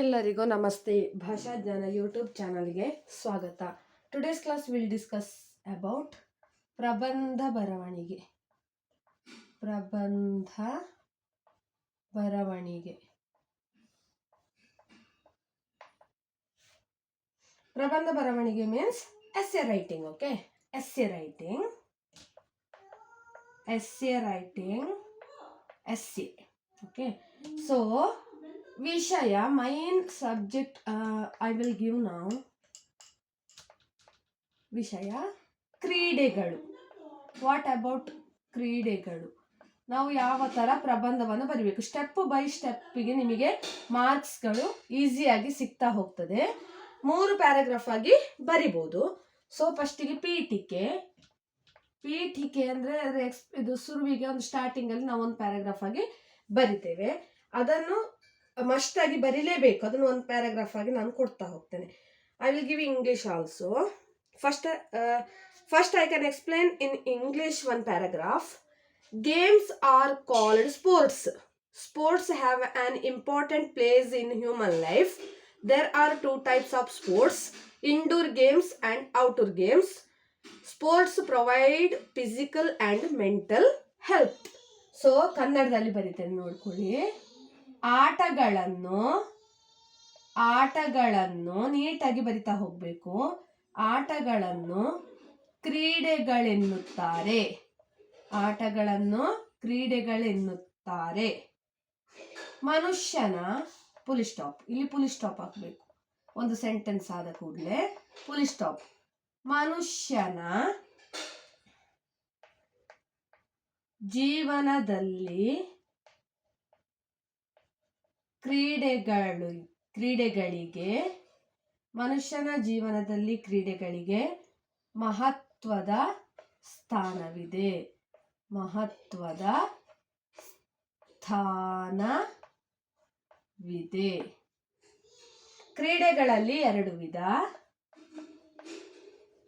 ಎಲ್ಲರಿಗೂ ನಮಸ್ತೆ. ಭಾಷಾ ಜ್ಞಾನ ಯೂಟ್ಯೂಬ್ ಚಾನಲ್ಗೆ ಸ್ವಾಗತ. Today's class will discuss about ಪ್ರಬಂಧ ಬರವಣಿಗೆ. ಪ್ರಬಂಧ ಬರವಣಿಗೆ. ಪ್ರಬಂಧ ಬರವಣಿಗೆ means essay writing okay essay writing essay writing essay okay so ವಿಷಯ main subject I will give ನಾವು ವಿಷಯ ಕ್ರೀಡೆಗಳು ವಾಟ್ ಅಬೌಟ್ ಕ್ರೀಡೆಗಳು ನಾವು ಯಾವ ಥರ ಪ್ರಬಂಧವನ್ನು ಬರೀಬೇಕು? ಸ್ಟೆಪ್ ಬೈ ಸ್ಟೆಪ್ಪಿಗೆ ನಿಮಗೆ ಮಾರ್ಕ್ಸ್ಗಳು ಈಸಿಯಾಗಿ ಸಿಗ್ತಾ ಹೋಗ್ತದೆ. ಮೂರು ಪ್ಯಾರಾಗ್ರಾಫ್ ಆಗಿ ಬರಿಬೋದು. ಸೊ ಫಸ್ಟಿಗೆ ಪೀಠಿಕೆ. ಪೀಠಿಕೆ ಅಂದರೆ ಎಕ್ಸ್ ಇದು ಸುರುವಿಗೆ ಒಂದು ಸ್ಟಾರ್ಟಿಂಗಲ್ಲಿ ನಾವು ಒಂದು ಪ್ಯಾರಾಗ್ರಾಫ್ ಆಗಿ ಬರಿತೇವೆ. ಅದನ್ನು ಮಸ್ಟ್ ಆಗಿ ಬರೀಲೇಬೇಕು. ಅದನ್ನು ಒಂದು ಪ್ಯಾರಾಗ್ರಾಫ್ ಆಗಿ ನಾನು ಕೊಡ್ತಾ ಹೋಗ್ತೇನೆ. I will give English also first first I can explain in English one paragraph games are called sports sports have an important place in human life there are two types of sports indoor games and outdoor games sports provide physical and mental health so ಕನ್ನಡದಲ್ಲಿ ಬರೀತೇನೆ, ನೋಡ್ಕೊಳ್ಳಿ. ಆಟಗಳನ್ನು ಆಟಗಳನ್ನು ನೀಟಾಗಿ ಬರಿತಾ ಹೋಗಬೇಕು. ಆಟಗಳನ್ನು ಕ್ರೀಡೆಗಳೆನ್ನುತ್ತಾರೆ. ಆಟಗಳನ್ನು ಕ್ರೀಡೆಗಳೆನ್ನುತ್ತಾರೆ. ಮನುಷ್ಯನ ಪುಲಿ ಸ್ಟಾಪ್ ಇಲ್ಲಿ ಪುಲಿ ಸ್ಟಾಪ್ ಹಾಕಬೇಕು. ಒಂದು ಸೆಂಟೆನ್ಸ್ ಆದ ಕೂಡಲೇ ಪುಲಿ ಸ್ಟಾಪ್ ಮನುಷ್ಯನ ಜೀವನದಲ್ಲಿ ಕ್ರೀಡೆಗಳು, ಕ್ರೀಡೆಗಳಿಗೆ, ಮನುಷ್ಯನ ಜೀವನದಲ್ಲಿ ಕ್ರೀಡೆಗಳಿಗೆ ಮಹತ್ವದ ಸ್ಥಾನವಿದೆ. ಮಹತ್ವದ ಸ್ಥಾನವಿದೆ. ಕ್ರೀಡೆಗಳಲ್ಲಿ ಎರಡು ವಿಧ.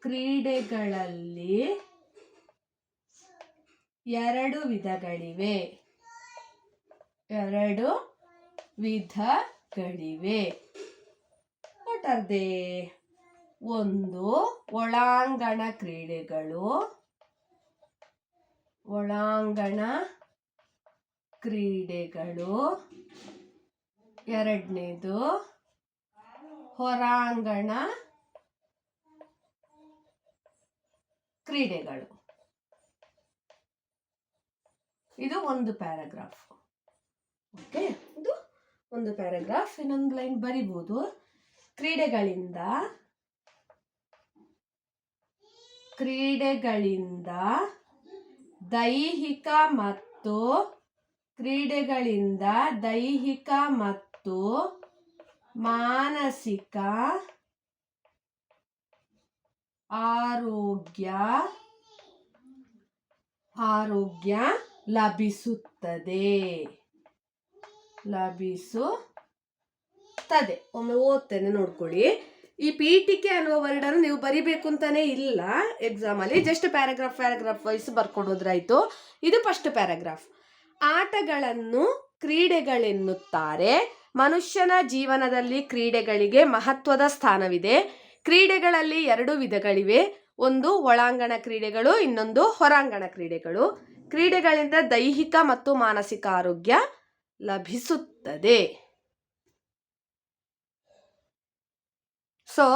ಕ್ರೀಡೆಗಳಲ್ಲಿ ಎರಡು ವಿಧಗಳಿವೆ. ಎರಡು ವಿಧಗಳಿವೆ. ವಾಟ್ ಆರ್ ದೇ ಒಂದು ಒಳಾಂಗಣ ಕ್ರೀಡೆಗಳು. ಒಳಾಂಗಣ ಕ್ರೀಡೆಗಳು. ಎರಡನೇದು ಹೊರಾಂಗಣ ಕ್ರೀಡೆಗಳು. ಇದು ಒಂದು ಪ್ಯಾರಾಗ್ರಾಫ್. ಓಕೆ? ಒಂದು ಪ್ಯಾರಾಗ್ರಾಫ್ ಇನ್ನೊಂದು ಲೈನ್ ಬರಿಬೋದು. ಕ್ರೀಡೆಗಳಿಂದ ಕ್ರೀಡೆಗಳಿಂದ ದೈಹಿಕ ಮತ್ತು, ಕ್ರೀಡೆಗಳಿಂದ ದೈಹಿಕ ಮತ್ತು ಮಾನಸಿಕ ಆರೋಗ್ಯ ಆರೋಗ್ಯ ಲಭಿಸುತ್ತದೆ. ಲಭಿಸುತ್ತದೆ ಒಮ್ಮೆ ಓದ್ತೇನೆ, ನೋಡ್ಕೊಳ್ಳಿ. ಈ ಪೀಠಿಕೆ ಅನ್ನುವ ವರ್ಡನ್ನು ನೀವು ಬರಿಬೇಕು ಅಂತಾನೆ ಇಲ್ಲ. ಎಕ್ಸಾಮಲ್ಲಿ ಜಸ್ಟ್ ಪ್ಯಾರಾಗ್ರಾಫ್ ಪ್ಯಾರಾಗ್ರಾಫ್ ವೈಸ್ ಬರ್ಕೊಡೋದ್ರಾಯ್ತು ಇದು ಫಸ್ಟ್ ಪ್ಯಾರಾಗ್ರಾಫ್ ಆಟಗಳನ್ನು ಕ್ರೀಡೆಗಳೆನ್ನುತ್ತಾರೆ. ಮನುಷ್ಯನ ಜೀವನದಲ್ಲಿ ಕ್ರೀಡೆಗಳಿಗೆ ಮಹತ್ವದ ಸ್ಥಾನವಿದೆ. ಕ್ರೀಡೆಗಳಲ್ಲಿ ಎರಡು ವಿಧಗಳಿವೆ. ಒಂದು ಒಳಾಂಗಣ ಕ್ರೀಡೆಗಳು, ಇನ್ನೊಂದು ಹೊರಾಂಗಣ ಕ್ರೀಡೆಗಳು. ಕ್ರೀಡೆಗಳಿಂದ ದೈಹಿಕ ಮತ್ತು ಮಾನಸಿಕ ಆರೋಗ್ಯ. ಲಭಿಸುತ್ತದೆ. ಸೊ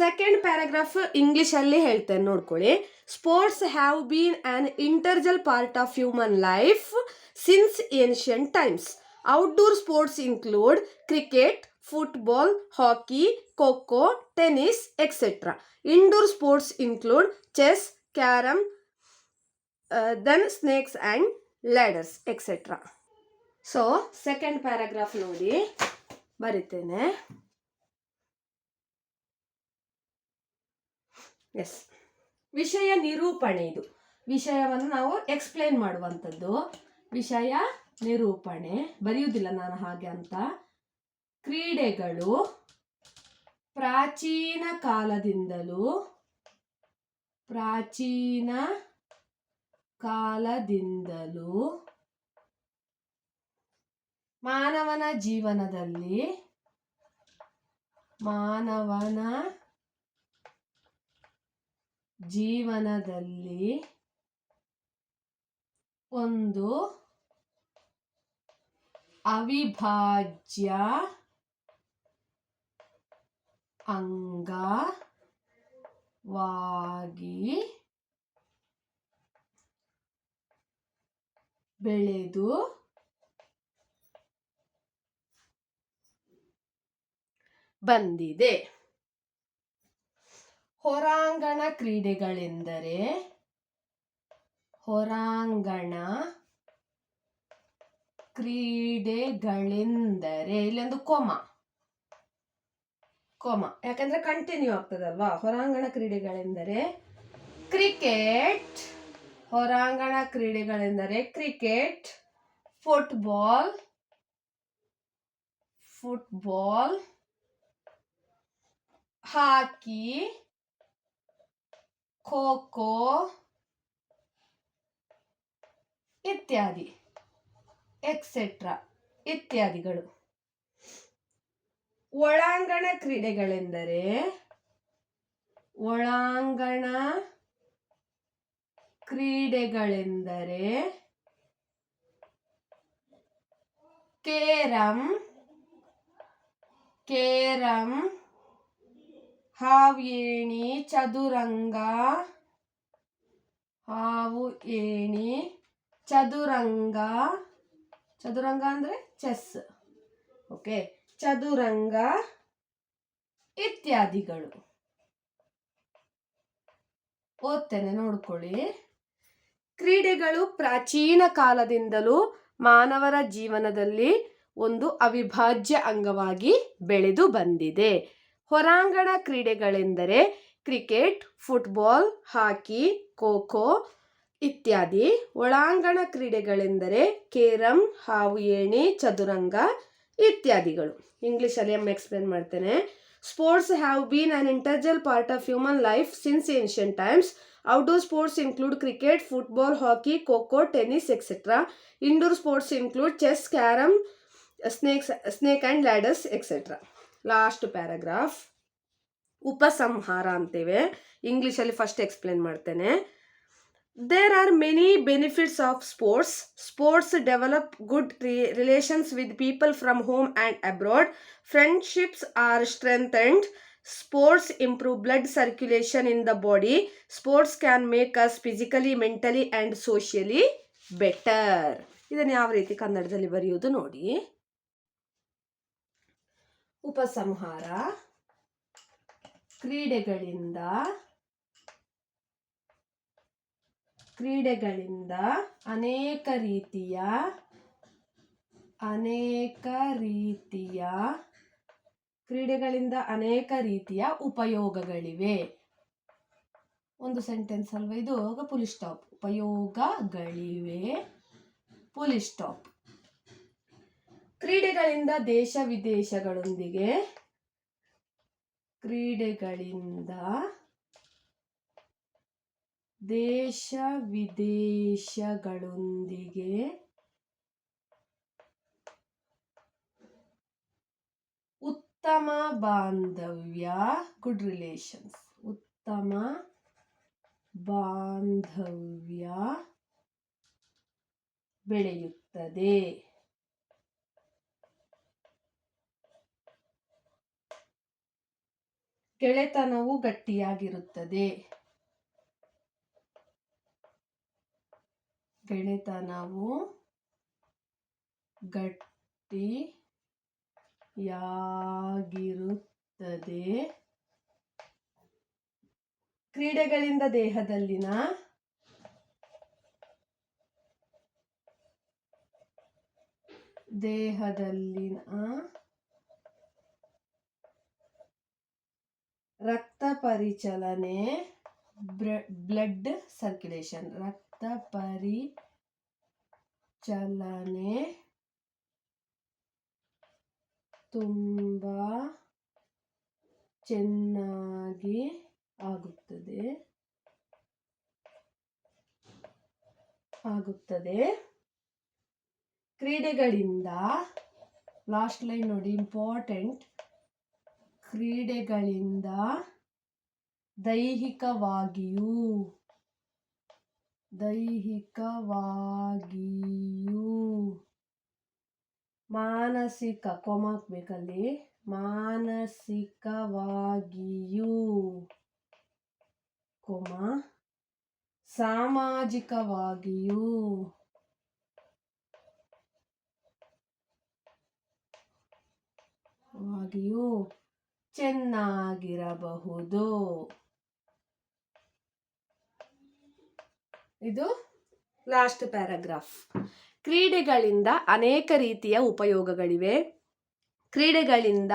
ಸೆಕೆಂಡ್ ಪ್ಯಾರಾಗ್ರಾಫ್ ಇಂಗ್ಲಿಷಲ್ಲಿ ಹೇಳ್ತೇನೆ, ನೋಡ್ಕೊಳ್ಳಿ. Sports have been an integral part of human life since ancient times outdoor sports include cricket football hockey kho kho tennis etcetera indoor sports include chess carrom then snakes and ladders etcetera so second paragraph ನೋಡಿ. ಬರಿತೇನೆ. S ವಿಷಯ ನಿರೂಪಣೆ ಇದು. ವಿಷಯವನ್ನು ನಾವು explain ಮಾಡುವಂಥದ್ದು. ವಿಷಯ ನಿರೂಪಣೆ. ಬರೆಯುವುದಿಲ್ಲ ನಾನು ಹಾಗೆ ಅಂತ. ಕ್ರೀಡೆಗಳು ಪ್ರಾಚೀನ ಕಾಲದಿಂದಲೂ ಪ್ರಾಚೀನ ಕಾಲದಿಂದಲೂ ಮಾನವನ ಜೀವನದಲ್ಲಿ ಮಾನವನ ಜೀವನದಲ್ಲಿ ಒಂದು ಅವಿಭಾಜ್ಯ ಅಂಗವಾಗಿ ಬೆಳೆದು ಬಂದಿದೆ. ಹೊರಾಂಗಣ ಕ್ರೀಡೆಗಳೆಂದರೆ ಹೊರಾಂಗಣ ಕ್ರೀಡೆಗಳೆಂದರೆ ಇಲ್ಲೊಂದು ಕೊಮ. ಕೊಮ. ಯಾಕಂದ್ರೆ ಕಂಟಿನ್ಯೂ ಆಗ್ತದಲ್ವಾ? ಹೊರಾಂಗಣ ಕ್ರೀಡೆಗಳೆಂದರೆ ಕ್ರಿಕೆಟ್. ಹೊರಾಂಗಣ ಕ್ರೀಡೆಗಳೆಂದರೆ cricket football football hockey kho kho ಇತ್ಯಾದಿ ಎಕ್ಸೆಟ್ರಾ ಇತ್ಯಾದಿಗಳು. ಒಳಾಂಗಣ ಕ್ರೀಡೆಗಳೆಂದರೆ ಒಳಾಂಗಣ ಕ್ರೀಡೆಗಳೆಂದರೆ ಕೇರಂ ಕೇರಂ ಹಾವು ಏಣಿ ಚದುರಂಗ. ಹಾವು ಏಣಿ ಚದುರಂಗ. ಚದುರಂಗ ಅಂದ್ರೆ ಚೆಸ್. ಓಕೆ. ಚದುರಂಗ ಇತ್ಯಾದಿಗಳು. ಓದ್ತೇನೆ, ನೋಡ್ಕೊಳ್ಳಿ. ಕ್ರೀಡೆಗಳು ಪ್ರಾಚೀನ ಕಾಲದಿಂದಲೂ ಮಾನವರ ಜೀವನದಲ್ಲಿ ಒಂದು ಅವಿಭಾಜ್ಯ ಅಂಗವಾಗಿ ಬೆಳೆದು ಬಂದಿದೆ. ಹೊರಾಂಗಣ ಕ್ರೀಡೆಗಳೆಂದರೆ cricket, football, hockey kho kho ಇತ್ಯಾದಿ. ಒಳಾಂಗಣ ಕ್ರೀಡೆಗಳೆಂದರೆ ಕೇರಂ ಹಾವು ಏಣಿ ಚದುರಂಗ ಇತ್ಯಾದಿಗಳು. ಇಂಗ್ಲೀಷಲ್ಲಿ ಎಂ ಎಕ್ಸ್ಪ್ಲೇನ್ ಮಾಡ್ತೇನೆ. Sports have been an integral part of human life since ancient times. Outdoor sports include cricket, football, hockey, kho kho, tennis, etcetera. Indoor sports include chess carrom snakes, snake and ladders, etcetera. Last paragraph. ಉಪಸಂಹಾರ ಅಂತೇವೆ. ಇಂಗ್ಲೀಷಲ್ಲಿ first explain ಮಾಡ್ತೇನೆ. There are many benefits of sports sports develop good relations with people from home and abroad friendships are strengthened sports improve blood circulation in the body sports can make us physically mentally and socially better ಇದನ್ನು ಯಾವ ರೀತಿ ಕನ್ನಡದಲ್ಲಿ ಬರೆಯುವುದು ನೋಡಿ. ಉಪಸಂಹಾರ, ಕ್ರೀಡೆಗಳಿಂದ ಕ್ರೀಡೆಗಳಿಂದ ಅನೇಕ ರೀತಿಯ ಅನೇಕ ರೀತಿಯ, ಕ್ರೀಡೆಗಳಿಂದ ಅನೇಕ ರೀತಿಯ ಉಪಯೋಗಗಳಿವೆ. ಒಂದು ಸೆಂಟೆನ್ಸ್ ಅಲ್ವಾ ಇದು? ಪುಲಿ ಸ್ಟಾಪ್. ಉಪಯೋಗಗಳಿವೆ. ಪುಲಿ ಸ್ಟಾಪ್. ಕ್ರೀಡೆಗಳಿಂದ ದೇಶ ವಿದೇಶಗಳೊಂದಿಗೆ ಕ್ರೀಡೆಗಳಿಂದ ದೇಶ ವಿದೇಶಗಳೊಂದಿಗೆ ಉತ್ತಮ ಬಾಂಧವ್ಯ ಗುಡ್ ರಿಲೇಷನ್ಸ್ ಉತ್ತಮ ಬಾಂಧವ್ಯ ಬೆಳೆಯುತ್ತದೆ. ಗೆಳೆತನವು ಗಟ್ಟಿಯಾಗಿರುತ್ತದೆ. ಗೆಳೆತನವು ಗಟ್ಟಿಯಾಗಿರುತ್ತದೆ. ಕ್ರೀಡೆಗಳಿಂದ ದೇಹದಲ್ಲಿನ ದೇಹದಲ್ಲಿನ ರಕ್ತ ಪರಿಚಲನೆ ಬ್ಲಡ್ ಸರ್ಕ್ಯುಲೇಷನ್, ರಕ್ತ ಪರಿಚಲನೆ, ತುಂಬ ಚೆನ್ನಾಗಿ ಆಗುತ್ತದೆ. ಆಗುತ್ತದೆ. ಕ್ರೀಡೆಗಳಿಂದ ಲಾಸ್ಟ್ ಲೈನ್ ನೋಡಿ, ಇಂಪಾರ್ಟೆಂಟ್. ಕ್ರೀಡೆಗಳಿಂದ ದೈಹಿಕವಾಗಿಯೂ ದೈಹಿಕವಾಗಿಯೂ ಮಾನಸಿಕ ಕೋಮ ಹಾಕ್ಬೇಕಲ್ಲಿ ಮಾನಸಿಕವಾಗಿಯೂ ಕೋಮ ಸಾಮಾಜಿಕವಾಗಿಯೂ ವಾಗಿಯೂ ಚೆನ್ನಾಗಿರಬಹುದು. ಇದು ಲಾಸ್ಟ್ ಪ್ಯಾರಾಗ್ರಾಫ್ ಕ್ರೀಡೆಗಳಿಂದ ಅನೇಕ ರೀತಿಯ ಉಪಯೋಗಗಳಿವೆ. ಕ್ರೀಡೆಗಳಿಂದ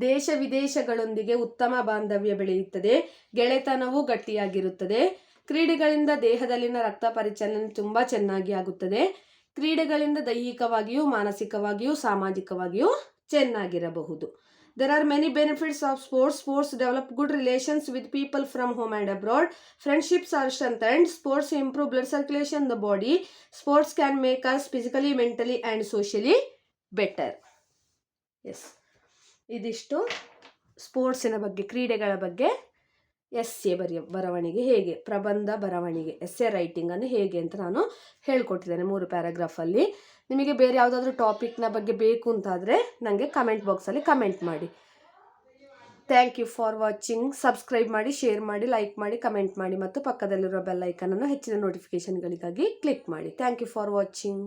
ದೇಶ ವಿದೇಶಗಳೊಂದಿಗೆ ಉತ್ತಮ ಬಾಂಧವ್ಯ ಬೆಳೆಯುತ್ತದೆ. ಗೆಳೆತನವು ಗಟ್ಟಿಯಾಗಿರುತ್ತದೆ. ಕ್ರೀಡೆಗಳಿಂದ ದೇಹದಲ್ಲಿನ ರಕ್ತ ಪರಿಚಲನೆ ತುಂಬ ಚೆನ್ನಾಗಿ ಆಗುತ್ತದೆ. ಕ್ರೀಡೆಗಳಿಂದ ದೈಹಿಕವಾಗಿಯೂ, ಮಾನಸಿಕವಾಗಿಯೂ, ಸಾಮಾಜಿಕವಾಗಿಯೂ ಚೆನ್ನಾಗಿರಬಹುದು. There are many benefits of sports sports develop good relations with people from home and abroad friendships are strengthened sports improve blood circulation the body sports can make us physically mentally and socially better S ಇದಿಷ್ಟು ಸ್ಪೋರ್ಟ್ಸಿನ ಬಗ್ಗೆ, ಕ್ರೀಡೆಗಳ ಬಗ್ಗೆ S A ಬರೆಯ, ಬರವಣಿಗೆ ಹೇಗೆ, ಪ್ರಬಂಧ ಬರವಣಿಗೆ ಎಸ್ ಎ ರೈಟಿಂಗನ್ನು ಹೇಗೆ ಅಂತ ನಾನು ಹೇಳ್ಕೊಟ್ಟಿದ್ದೇನೆ ಮೂರು ಪ್ಯಾರಾಗ್ರಾಫಲ್ಲಿ ನಿಮಗೆ ಬೇರೆ ಯಾವುದಾದ್ರೂ ಟಾಪಿಕ್ನ ಬಗ್ಗೆ ಬೇಕು ಅಂತಾದರೆ ನನಗೆ ಕಮೆಂಟ್ ಬಾಕ್ಸಲ್ಲಿ ಕಮೆಂಟ್ ಮಾಡಿ. Thank you for watching subscribe ಮಾಡಿ ಶೇರ್ ಮಾಡಿ ಲೈಕ್ ಮಾಡಿ ಕಮೆಂಟ್ ಮಾಡಿ ಮತ್ತು ಪಕ್ಕದಲ್ಲಿರುವ ಬೆಲ್ ಐಕನನ್ನು ಹೆಚ್ಚಿನ ನೋಟಿಫಿಕೇಷನ್ಗಳಿಗಾಗಿ ಕ್ಲಿಕ್ ಮಾಡಿ. Thank you for watching